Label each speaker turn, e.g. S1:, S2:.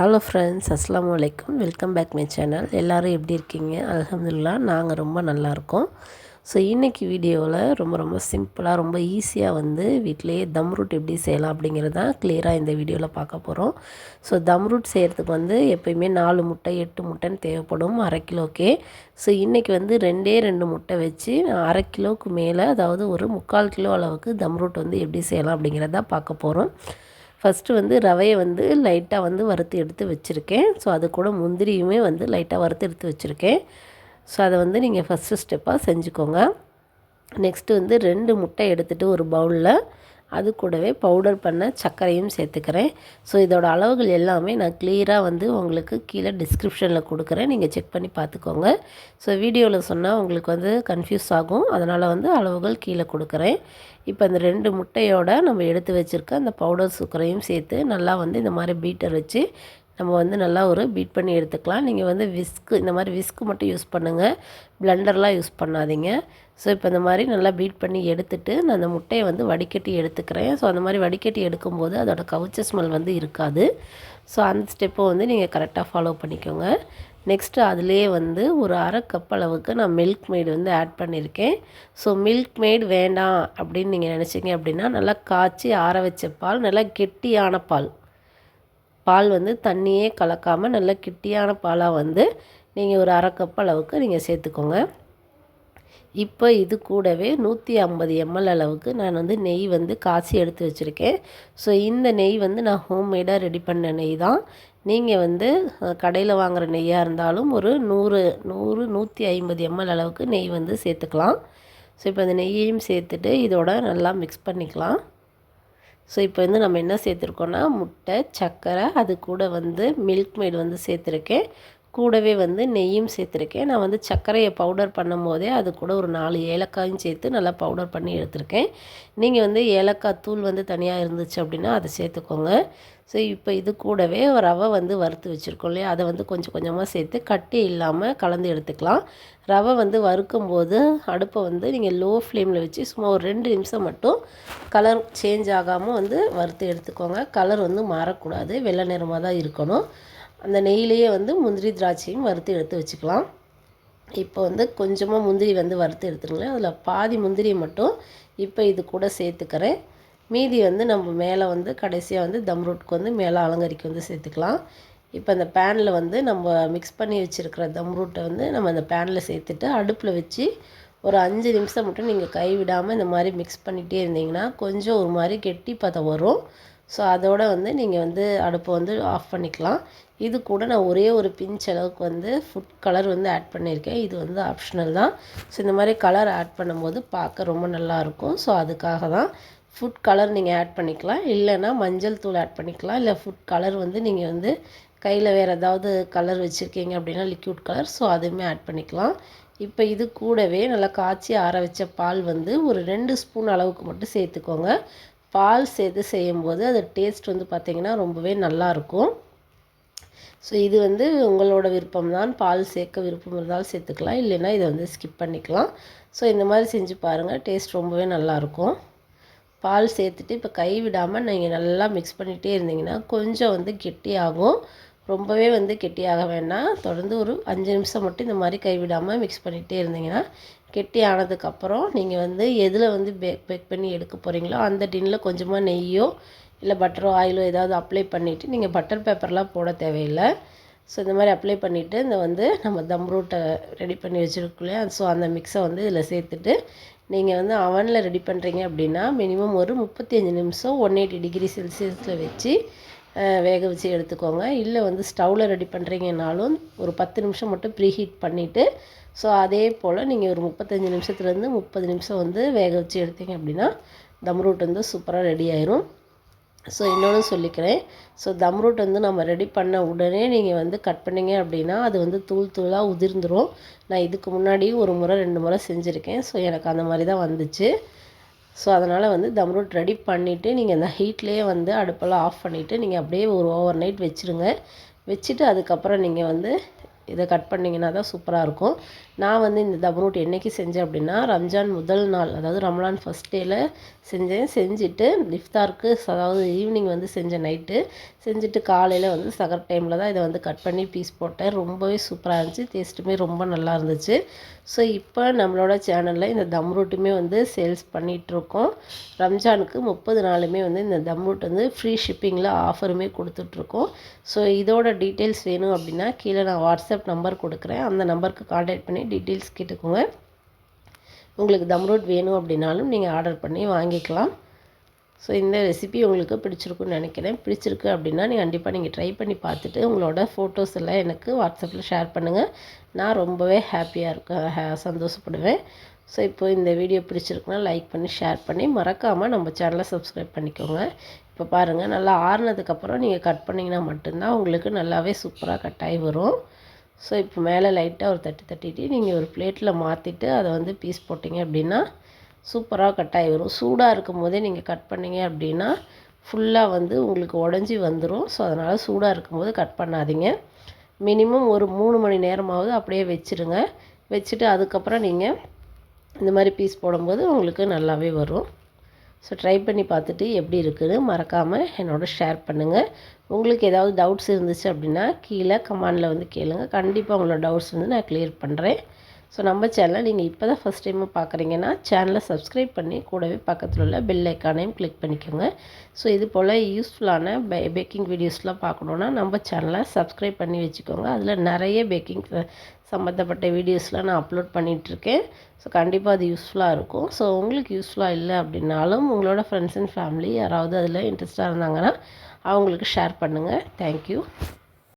S1: Hello friends அஸ்லாம் வலைக்கம் welcome back my channel எல்லோரும் எப்படி இருக்கீங்க? அலமதுல்லா நாங்கள் ரொம்ப நல்லா இருக்கோம். ஸோ இன்றைக்கி வீடியோவில் ரொம்ப ரொம்ப சிம்பிளாக ரொம்ப ஈஸியாக வந்து வீட்டிலேயே தம் ரூட் எப்படி செய்யலாம் அப்படிங்கிறது தான் கிளியராக இந்த வீடியோவில் பார்க்க போகிறோம் ஸோ தம் ரூட் செய்கிறதுக்கு வந்து எப்போயுமே நாலு முட்டை எட்டு முட்டைன்னு தேவைப்படும் அரை கிலோக்கே. ஸோ இன்றைக்கி வந்து ரெண்டே ரெண்டு முட்டை வச்சு அரை கிலோவுக்கு மேலே அதாவது ஒரு முக்கால் கிலோ அளவுக்கு தம் ரூட் வந்து எப்படி செய்யலாம் அப்படிங்கிறத பார்க்க போகிறோம் ஃபஸ்ட்டு வந்து ரவையை வந்து லைட்டாக வந்து வறுத்து எடுத்து வச்சுருக்கேன். ஸோ அது கூட முந்திரியுமே வந்து லைட்டாக வறுத்து எடுத்து வச்சுருக்கேன். ஸோ அதை வந்து நீங்கள் ஃபஸ்ட்டு ஸ்டெப்பாக செஞ்சுக்கோங்க. நெக்ஸ்ட்டு வந்து ரெண்டு முட்டை எடுத்துகிட்டு ஒரு பவுலில் அது கூடவே பவுடர் பண்ண சர்க்கரையும் சேர்த்துக்கிறேன். ஸோ இதோட அளவுகள் எல்லாமே நான் கிளியராக வந்து உங்களுக்கு கீழே டிஸ்கிரிப்ஷனில் கொடுக்குறேன். நீங்கள் செக் பண்ணி பார்த்துக்கோங்க. ஸோ வீடியோவில் சொன்னால் உங்களுக்கு வந்து கன்ஃபியூஸ் ஆகும். அதனால் வந்து அளவுகள் கீழே கொடுக்குறேன். இப்போ இந்த ரெண்டு முட்டையோட நம்ம எடுத்து வச்சுருக்க அந்த பவுடர் சுக்கரையும் சேர்த்து நல்லா வந்து இந்த மாதிரி பீட்டர் வச்சு நம்ம வந்து நல்லா ஒரு பீட் பண்ணி எடுத்துக்கலாம். நீங்கள் வந்து விஸ்க்கு இந்த மாதிரி விஸ்க்கு மட்டும் யூஸ் பண்ணுங்கள் ப்ளண்டர்லாம் யூஸ் பண்ணாதீங்க. ஸோ இப்போ இந்த மாதிரி நல்லா பீட் பண்ணி எடுத்துட்டு நான் அந்த முட்டையை வந்து வடிகட்டி எடுத்துக்கிறேன். ஸோ அந்த மாதிரி வடிகட்டி எடுக்கும்போது அதோட கவுச்ச ஸ்மெல் வந்து இருக்காது. ஸோ அந்த ஸ்டெப்பை வந்து நீங்கள் கரெக்டாக ஃபாலோ பண்ணிக்கோங்க. நெக்ஸ்ட்டு அதிலே வந்து ஒரு அரை கப் அளவுக்கு நான் மில்க் மேடு வந்து ஆட் பண்ணியிருக்கேன் ஸோ மில்க் மேட் வேண்டாம் அப்படின்னு நீங்கள் நினச்சிங்க அப்படின்னா நல்லா காய்ச்சி ஆற வச்ச பால் நல்லா கெட்டியான பால். பால் வந்து தண்ணியே கலக்காமல் நல்ல கிட்டியான பாலாக வந்து நீங்கள் ஒரு அரை கப் அளவுக்கு நீங்கள் சேர்த்துக்கோங்க. இப்போ இது கூடவே நூற்றி ஐம்பது எம்எல் அளவுக்கு நான் வந்து நெய் வந்து காசி எடுத்து வச்சுருக்கேன். ஸோ இந்த நெய் வந்து நான் ஹோம்மேடாக ரெடி பண்ண நெய் தான். நீங்கள் வந்து கடையில் வாங்குகிற நெய்யாக இருந்தாலும் ஒரு நூறு நூறு நூற்றி ஐம்பது எம்எல் அளவுக்கு நெய் வந்து சேர்த்துக்கலாம். ஸோ இப்போ அந்த நெய்யையும் சேர்த்துட்டு இதோட நல்லா மிக்ஸ் பண்ணிக்கலாம். ஸோ இப்போ வந்து நம்ம என்ன சேர்த்துருக்கோன்னா முட்டை சர்க்கரை அது கூட வந்து மில்க் மேட் வந்து சேர்த்துருக்கேன். கூடவே வந்து நெய்யும் சேர்த்துருக்கேன். நான் வந்து சர்க்கரையை பவுடர் பண்ணும் போதே அது கூட ஒரு நாலு ஏலக்காயும் சேர்த்து நல்லா பவுடர் பண்ணி எடுத்திருக்கேன். நீங்கள் வந்து ஏலக்காய் தூள் வந்து தனியாக இருந்துச்சு அப்படின்னா அதை சேர்த்துக்கோங்க. ஸோ இப்போ இது கூடவே ரவை வந்து வறுத்து வச்சுருக்கோம் இல்லையா? அதை வந்து கொஞ்சம் கொஞ்சமாக சேர்த்து கட்டி இல்லாமல் கலந்து எடுத்துக்கலாம். ரவை வந்து வறுக்கும் போது அடுப்பை வந்து நீங்கள் லோ ஃப்ளேமில் வச்சு சும்மா ஒரு ரெண்டு நிமிஷம் மட்டும் கலர் சேஞ்ச் ஆகாமல் வந்து வறுத்து எடுத்துக்கோங்க. கலர் வந்து மாறக்கூடாது. வெள்ளை நிறமாக தான் இருக்கணும். அந்த நெய்லேயே வந்து முந்திரி திராட்சையும் வறுத்து எடுத்து வச்சுக்கலாம். இப்போ வந்து கொஞ்சமாக முந்திரி வந்து வறுத்து எடுத்துருங்களேன். அதில் பாதி முந்திரி மட்டும் இப்போ இது கூட சேர்த்துக்கிறேன். மீதி வந்து நம்ம மேலே வந்து கடைசியாக வந்து தம் ரூட்க்கு வந்து மேலே அலங்கரிக்கு வந்து சேர்த்துக்கலாம். இப்போ அந்த பேனில் வந்து நம்ம மிக்ஸ் பண்ணி வச்சுருக்கிற தம் ரூட்டை வந்து நம்ம அந்த பேனில் சேர்த்துட்டு அடுப்பில் வச்சு ஒரு அஞ்சு நிமிஷம் மட்டும் நீங்கள் கைவிடாமல் இந்த மாதிரி மிக்ஸ் பண்ணிகிட்டே இருந்தீங்கன்னா கொஞ்சம் ஒரு மாதிரி கெட்டி பதம் வரும். ஸோ அதோடு வந்து நீங்கள் வந்து அடுப்பை வந்து ஆஃப் பண்ணிக்கலாம். இது கூட நான் ஒரே ஒரு பிஞ்ச் அளவுக்கு வந்து ஃபுட் கலர் வந்து ஆட் பண்ணியிருக்கேன். இது வந்து ஆப்ஷனல் தான். ஸோ இந்த மாதிரி கலர் ஆட் பண்ணும்போது பார்க்க ரொம்ப நல்லாயிருக்கும் ஸோ அதுக்காக தான் ஃபுட் கலர் நீங்கள் ஆட் பண்ணிக்கலாம். இல்லைன்னா மஞ்சள் தூள் ஆட் பண்ணிக்கலாம். இல்லை ஃபுட் கலர் வந்து நீங்கள் வந்து கையில் வேறு ஏதாவது கலர் வச்சுருக்கீங்க அப்படின்னா லிக்யூட் கலர் ஸோ அதுவுமே ஆட் பண்ணிக்கலாம். இப்போ இது கூடவே நல்லா காய்ச்சி ஆற வச்ச பால் வந்து ஒரு ரெண்டு ஸ்பூன் அளவுக்கு மட்டும் சேர்த்துக்கோங்க. பால் சேர்த்து செய்யும்போது அது டேஸ்ட் வந்து பார்த்திங்கன்னா ரொம்பவே நல்லாயிருக்கும் ஸோ இது வந்து உங்களோட விருப்பம் தான் பால் சேர்க்க விருப்பம் இருந்தாலும் சேர்த்துக்கலாம். இல்லைன்னா இதை வந்து ஸ்கிப் பண்ணிக்கலாம். ஸோ இந்த மாதிரி செஞ்சு பாருங்கள் டேஸ்ட் ரொம்பவே நல்லாயிருக்கும் பால் சேர்த்துட்டு இப்போ கை விடாமல் நீங்கள் நல்லா மிக்ஸ் பண்ணிகிட்டே இருந்தீங்கன்னா கொஞ்சம் வந்து கெட்டியாகும். ரொம்பவே வந்து கெட்டியாக வேண்டாம். தொடர்ந்து ஒரு அஞ்சு நிமிஷம் மட்டும் இந்த மாதிரி கைவிடாமல் மிக்ஸ் பண்ணிகிட்டே இருந்தீங்கன்னா கெட்டி ஆனதுக்கப்புறம் நீங்கள் வந்து எதில் வந்து பேக் பேக் பண்ணி எடுக்க போகிறீங்களோ அந்த டின்னில் கொஞ்சமாக நெய்யோ இல்லை பட்டரோ ஆயிலோ ஏதாவது அப்ளை பண்ணிவிட்டு நீங்கள் பட்டர் பேப்பர்லாம் போட தேவையில்லை. ஸோ இந்த மாதிரி அப்ளை பண்ணிவிட்டு இந்த வந்து நம்ம தம் ரூட்டை ரெடி பண்ணி வச்சுருக்கோம் ஸோ அந்த மிக்ஸை வந்து இதில் சேர்த்துட்டு நீங்கள் வந்து அவனில் ரெடி பண்ணுறீங்க அப்படின்னா மினிமம் ஒரு முப்பத்தி அஞ்சு நிமிஷம் ஒன் எயிட்டி டிகிரி செல்சியஸில் வச்சு வேக வச்சு எடுத்துக்கோங்க. இல்லை வந்து ஸ்டவ்வில் ரெடி பண்ணுறீங்கனாலும் ஒரு பத்து நிமிஷம் மட்டும் ப்ரீ ஹீட் பண்ணிவிட்டு ஸோ அதே போல் நீங்கள் ஒரு முப்பத்தஞ்சு நிமிஷத்துலேருந்து முப்பது நிமிஷம் வந்து வேக வச்சு எடுத்தீங்க அப்படின்னா தம் ரூட் வந்து சூப்பராக ரெடி ஆயிரும். ஸோ இன்னொன்று சொல்லிக்கிறேன். ஸோ தம் ரூட் வந்து நம்ம ரெடி பண்ண உடனே நீங்கள் வந்து கட் பண்ணிங்க அப்படின்னா அது வந்து தூள் தூளாக உதிர்ந்துடும் நான் இதுக்கு முன்னாடி ஒரு முறை ரெண்டு முறை செஞ்சுருக்கேன். ஸோ எனக்கு அந்த மாதிரி தான் வந்துச்சு. ஸோ அதனால் வந்து தம் ரூட் ரெடி பண்ணிவிட்டு நீங்கள் அந்த ஹீட்லேயே வந்து அடுப்பெல்லாம் ஆஃப் பண்ணிவிட்டு நீங்கள் அப்படியே ஒரு ஓவர் நைட் வச்சுருங்க. வச்சுட்டு அதுக்கப்புறம் நீங்கள் வந்து இதை கட் பண்ணிங்கன்னா தான் சூப்பராக இருக்கும். நான் வந்து இந்த தம் ரூட் என்றைக்கு செஞ்சேன் அப்படின்னா ரம்ஜான் முதல் நாள் அதாவது ரம்லான் ஃபஸ்ட் டேயில் செஞ்சேன். செஞ்சுட்டு இஃப்தாருக்கு அதாவது ஈவினிங் வந்து செஞ்சேன் நைட்டு செஞ்சுட்டு காலையில் வந்து சகர் டைமில் தான் இதை வந்து கட் பண்ணி பீஸ் போட்டேன். ரொம்பவே சூப்பராக இருந்துச்சு. டேஸ்ட்டுமே ரொம்ப நல்லா இருந்துச்சு. ஸோ இப்போ நம்மளோட சேனலில் இந்த தம் ரூட்டுமே வந்து சேல்ஸ் பண்ணிகிட்ருக்கோம் ரம்ஜானுக்கு முப்பது நாளுமே வந்து இந்த தம் ரூட் வந்து ஃப்ரீ ஷிப்பிங்கில் ஆஃபருமே கொடுத்துட்ருக்கோம் ஸோ இதோட டீட்டெயில்ஸ் வேணும் அப்படின்னா கீழே நான் வாட்ஸ்அப் நம்பர் கொடுக்குறேன். அந்த நம்பருக்கு காண்டாக்ட் பண்ணி டீட்டெயில்ஸ் கேட்டுக்கோங்க. உங்களுக்கு தம் ரூட் வேணும் அப்படின்னாலும் நீங்கள் ஆர்டர் பண்ணி வாங்கிக்கலாம். ஸோ இந்த ரெசிபி உங்களுக்கு பிடிச்சிருக்குன்னு நினைக்கிறேன். பிடிச்சிருக்கு அப்படின்னா நீங்கள் கண்டிப்பாக நீங்கள் ட்ரை பண்ணி பார்த்துட்டு உங்களோட ஃபோட்டோஸ் எல்லாம் எனக்கு வாட்ஸ்அப்பில் ஷேர் பண்ணுங்கள் நான் ரொம்பவே ஹாப்பியாக இருக்கேன் ஹே சந்தோஷப்படுவேன். ஸோ இப்போ இந்த வீடியோ பிடிச்சிருக்குன்னா லைக் பண்ணி ஷேர் பண்ணி மறக்காமல் நம்ம சேனலை சப்ஸ்கிரைப் பண்ணிக்கோங்க. இப்போ பாருங்கள் நல்லா ஆறுனதுக்கப்புறம் நீங்கள் கட் பண்ணிங்கன்னா மட்டும்தான் உங்களுக்கு நல்லாவே சூப்பராக கட்டாயி வரும். ஸோ இப்போ மேலே லைட்டாக ஒரு தட்டி தட்டிட்டு நீங்கள் ஒரு பிளேட்டில் மாற்றிட்டு அதை வந்து பீஸ் போட்டிங்க அப்படின்னா சூப்பராக கட்டாயி வரும். சூடாக இருக்கும் போதே நீங்கள் கட் பண்ணிங்க அப்படின்னா ஃபுல்லாக வந்து உங்களுக்கு உடஞ்சி வந்துடும் ஸோ அதனால் சூடாக இருக்கும்போது கட் பண்ணாதீங்க. மினிமம் ஒரு மூணு மணி நேரமாவது அப்படியே வச்சுருங்க. வச்சுட்டு அதுக்கப்புறம் நீங்கள் இந்த மாதிரி பீஸ் போடும்போது உங்களுக்கு நல்லாவே வரும். ஸோ ட்ரை பண்ணி பார்த்துட்டு எப்படி இருக்குதுன்னு மறக்காமல் என்னோட ஷேர் பண்ணுங்கள் உங்களுக்கு ஏதாவது டவுட்ஸ் இருந்துச்சு அப்படின்னா கீழே கமாண்டில் வந்து கேளுங்கள் கண்டிப்பாக உங்களோட டவுட்ஸ் வந்து நான் கிளியர் பண்ணுறேன் ஸோ நம்ம சேனலை நீங்கள் இப்போ தான் ஃபஸ்ட் டைமு பார்க்குறீங்கன்னா சேனலை சப்ஸ்கிரைப் பண்ணி கூடவே பக்கத்தில் உள்ள பெல் ஐக்கானையும் கிளிக் பண்ணிக்கோங்க. ஸோ இது போல் யூஸ்ஃபுல்லான பே பேக்கிங் வீடியோஸ்லாம் பார்க்கணுன்னா நம்ம சேனலை சப்ஸ்கிரைப் பண்ணி வச்சுக்கோங்க. அதில் நிறைய பேக்கிங் சம்மந்தப்பட்ட வீடியோஸ்லாம் நான் அப்லோட் பண்ணிகிட்ருக்கேன் ஸோ கண்டிப்பாக அது யூஸ்ஃபுல்லாக இருக்கும். ஸோ உங்களுக்கு யூஸ்ஃபுல்லாக இல்லை அப்படின்னாலும் உங்களோட ஃப்ரெண்ட்ஸ் அண்ட் ஃபேமிலி யாராவது அதில் இன்ட்ரெஸ்ட்டாக இருந்தாங்கன்னா அவங்களுக்கு ஷேர் பண்ணுங்கள் தேங்க்யூ